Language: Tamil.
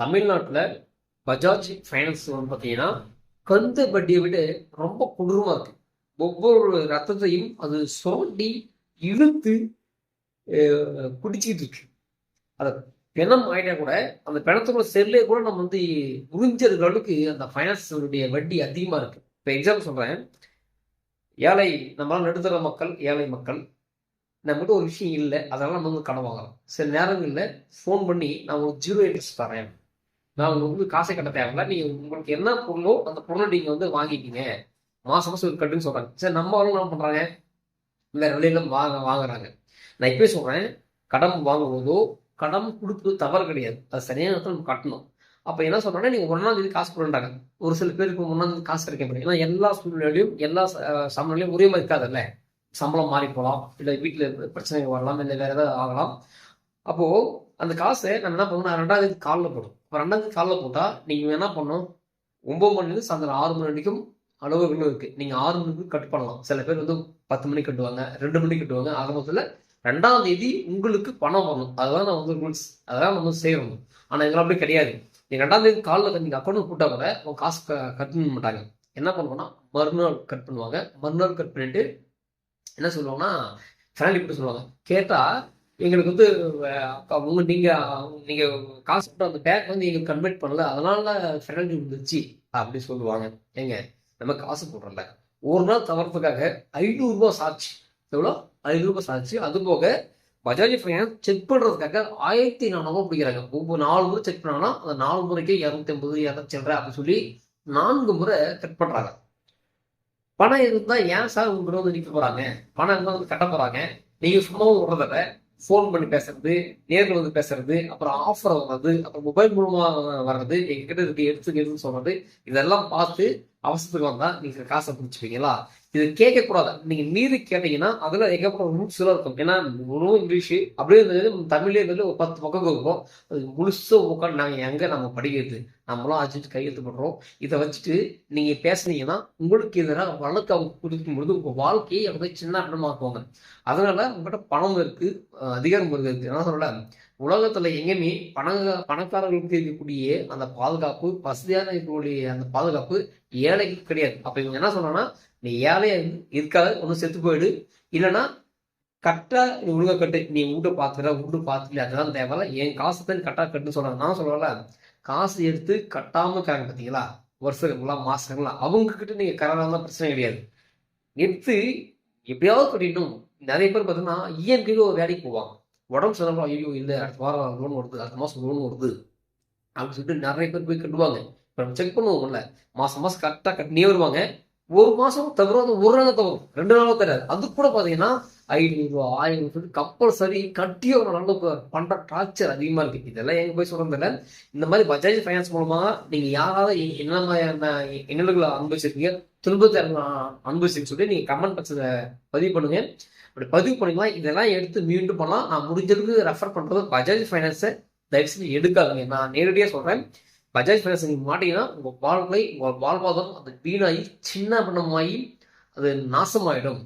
தமிழ்நாட்டில் பஜாஜ் ஃபைனான்ஸ் வந்து பார்த்தீங்கன்னா கந்து வட்டியை விட ரொம்ப கொடூரமாக இருக்கு. ஒவ்வொரு ரத்தத்தையும் அது சுரண்டி இழுத்து குடிச்சிக்கிட்டு இருக்கு. அதை பிணம் ஆகிட்டா கூட அந்த பிணத்துக்குள்ள செல்லே கூட நம்ம வந்து உறிஞ்சதுக்கு அளவுக்கு அந்த ஃபைனான்ஸுடைய வட்டி அதிகமாக இருக்கு. இப்போ எக்ஸாம்பிள் சொல்கிறேன் ஏழை நம்மளால் நடுத்தர மக்கள் ஏழை மக்கள் நம்மகிட்ட ஒரு விஷயம் இல்லை. அதனால நம்ம வந்து கடன் வாங்கலாம். சில நேரங்களில் ஃபோன் பண்ணி நான் உங்களுக்கு ஜீரோ இன்ட்ரெஸ்ட் தரேன். நான் உங்களுக்கு வந்து காசை கட்ட தேவையில்ல. நீங்கள் உங்களுக்கு என்ன பொருளோ அந்த பொருளை நீங்கள் வந்து வாங்கிக்கிங்க. மாசம் மாசம் கட்டுன்னு சொல்கிறாங்க சரி நம்ம ஆளுங்க என்ன பண்ணுறாங்க வேற வெளியில வாங்க வாங்குறாங்க. நான் இப்போயே சொல்கிறேன் கடன் வாங்கும்போதோ கடன் கொடுப்பது தவறு கிடையாது. அது சரியான நேரத்தில் நம்ம கட்டணும். அப்போ என்ன சொல்றாங்கன்னா நீங்கள் ஒன்றாம் தேதி காசு கொடுன்றாங்க ஒரு சில பேருக்கு ஒன்றாம் தேதி காசு கிடைக்க முடியும் ஏன்னா எல்லா சூழ்நிலையிலும் எல்லா அஹ், சமநிலையும் ஒரே மாதிரி இருக்காதுல்ல. சம்பளம் மாறி போகலாம். இல்லை வீட்டில் பிரச்சனைகள் வரலாம். இல்லை வேற ஏதாவது ஆகலாம். அப்போ அந்த காசை நம்ம என்ன பண்ணணும் ரெண்டாம் தேதி காலில் போடும் இப்போ ரெண்டாம் தேதி காலில் போட்டால் நீங்கள் என்ன பண்ணணும்? ஒம்பது மணிலேருந்து சாயந்தரம் ஆறு மணி வரைக்கும் அளவுகளும் இருக்குது நீங்கள் ஆறு மணிக்கு கட் பண்ணலாம். சில பேர் வந்து பத்து மணிக்கு கட்டுவாங்க ரெண்டு மணிக்கு கட்டுவாங்க. ஆக மொத்தத்தில் ரெண்டாம் தேதி உங்களுக்கு பணம் வரணும். அதுதான் நான் வந்து ரூல்ஸ் அதெல்லாம் நம்ம செய்யணும். ஆனால் இதெல்லாம் அப்படி கிடையாது. நீங்கள் ரெண்டாம் தேதி காலில் நீங்கள் அக்கௌண்ட் போட்டால் கூட உங்கள் காசு க- கட் பண்ண மாட்டாங்க. என்ன பண்ணுவோம்னா மறுநாள் கட் பண்ணுவாங்க. மறுநாள் கட் பண்ணிட்டு என்ன சொல்லுவாங்கன்னா ஃபேமிலி கூட சொல்லுவாங்க. கேட்டால் எங்களுக்கு வந்து அஹ், அக்கா, உங்க நீங்க நீங்க காசு போட்டு அந்த பேக் வந்து எங்களுக்கு கன்வெர்ட் பண்ணல. அதனால ஃபெனல்டி வந்துச்சு அப்படி சொல்லுவாங்க. ஏங்க நம்ம காசு போடுறோம்ல. ஒரு நாள் தவறதுக்காக ஐநூறு ரூபாய் சாட்சி எவ்வளோ? ஐநூறு ரூபாய் சாட்சி அது போக பஜாஜ் ஃபைனான்ஸ் செக் பண்றதுக்காக ஆயிரத்தி நானூறுபா பிடிக்கிறாங்க. ஒவ்வொரு நாலு முறை செக் பண்ணாங்கன்னா அந்த நாலு முறைக்கு இரநூத்தி ஐம்பது இரநூத்தி சில்லற அப்படின்னு சொல்லி நான்கு முறை கட் பண்றாங்க. பணம் இருந்தால் ஏன் சார் உங்க வந்து நிற்க போறாங்க? பணம் இருந்தால் வந்து கட்ட போறாங்க? நீங்க சும்மாவும் விடுறதில்ல ஃபோன் பண்ணி பேசுறது நேரில் வந்து பேசுறது அப்புறம் ஆஃபர் வர்றது அப்புறம் மொபைல் மூலமாக வர்றது எங்ககிட்ட இருக்கு எடுத்துக்க எடுத்துன்னு சொல்றது இதெல்லாம் பார்த்து அவசரத்துக்கு வந்தா நீங்க காசை பிடிச்சிப்பீங்களா? இது கேட்க கூடாது நீங்க மீறி கேட்டீங்கன்னா அதுல ஏகப்பட்ட ரூல்ஸ் இருக்கும். ஏன்னா முழு இங்கிலீஷ் அப்படியே இருந்தது தமிழ்லேயே இருந்தது ஒரு பத்து பக்கம் இருக்கும் அது முழுசா உட்காந்து நாங்க எங்க நம்ம படிக்கிறது? நம்மளும் அஜித்து கையெழுத்து பண்றோம் இதை வச்சுட்டு நீங்க பேசுனீங்கன்னா உங்களுக்கு எதிராக வழக்கு அவங்க கொடுக்கும் பொழுது உங்க வாழ்க்கையை அப்படியே சின்ன இடமாக்குவாங்க அதனால உங்ககிட்ட பணம் இருக்கு அதிகாரம் இருக்கு. என்ன சொல்ல உலகத்துல எங்கேயுமே பண பணக்காரர்களுக்கு இருக்கக்கூடிய அந்த பாதுகாப்பு வசதியான இருக்கக்கூடிய அந்த பாதுகாப்பு ஏழைக்கு கிடையாது. அப்ப இவங்க என்ன சொல்றாங்கன்னா நீ ஏழையா இருக்காது ஒன்றும் செத்து போயிடு. இல்லைன்னா கரெக்டா நீ ஒழுங்கா கட்டு நீ வீட்டை பார்த்துக்கிற வீட்டு பார்த்துக்கல அதெல்லாம் தேவையில்ல என் காசு தான் கரெக்டாக கட்டுன்னு சொல்றாங்க. நான் சொல்லல காசு எடுத்து கட்டாம இருக்காங்க பார்த்தீங்களா வருஷங்களா மாசங்களா அவங்க கிட்ட நீங்க கரெக்டாக பிரச்சனை கிடையாது. எடுத்து எப்படியாவது கட்டிடணும். நிறைய பேர் பார்த்தீங்கன்னா இஎன்கைக்கு ஒரு வேலைக்கு போவாங்க. உடம்பு சரியில்லை ஐயோ இல்லை அடுத்த வாரம் லோன் வருது அடுத்த மாதம் லோன் வருது அப்படின்னு சொல்லிட்டு நிறைய பேர் போய் கட்டுவாங்க. இப்போ நம்ம செக் பண்ணுவோம்ல மாதம் மாதம் கரெக்டாக கட்டினே வருவாங்க. ஒரு மாதம் தவிர அது ஒரு நாள் தவறும் ரெண்டு நாளும் தெரியாது அது கூட பார்த்தீங்கன்னா ஐநூறுரூவா ஆயிரம் சொல்லிட்டு கம்பல்சரி கட்டியே ஒரு நல்ல பண்ணுற டார்ச்சர் அதிகமாக இருக்குது இதெல்லாம் எங்கே போய் சொல்கிறதில்ல இந்த மாதிரி பஜாஜ் ஃபைனான்ஸ் மூலமாக நீங்கள் யாராவது என்ன மாதிரியான இன்னல்களை அனுபவிச்சிருக்கீங்க துன்பத்தை அனுபவிச்சிருக்கீங்க சொல்லி நீங்கள் கமெண்ட் பட்சத்தை பதிவு பண்ணுங்கள் அப்படி பதிவு பண்ணிக்கலாம். இதெல்லாம் எடுத்து மீண்டும் பண்ணலாம். நான் முடிஞ்சதுக்கு ரெஃபர் பண்றது பஜாஜ் ஃபைனான்ஸை தயவு செஞ்சு எடுக்காதுங்க. நான் நேரடியாக சொல்றேன். பஜாஜ் ஃபைனான்ஸ் நீங்கள் மாட்டீங்கன்னா உங்க வாழ்க்கை உங்க வாழ்வாதாரம் அது வீணாகி சின்ன பின்னமாகி அது நாசமாயிடும்.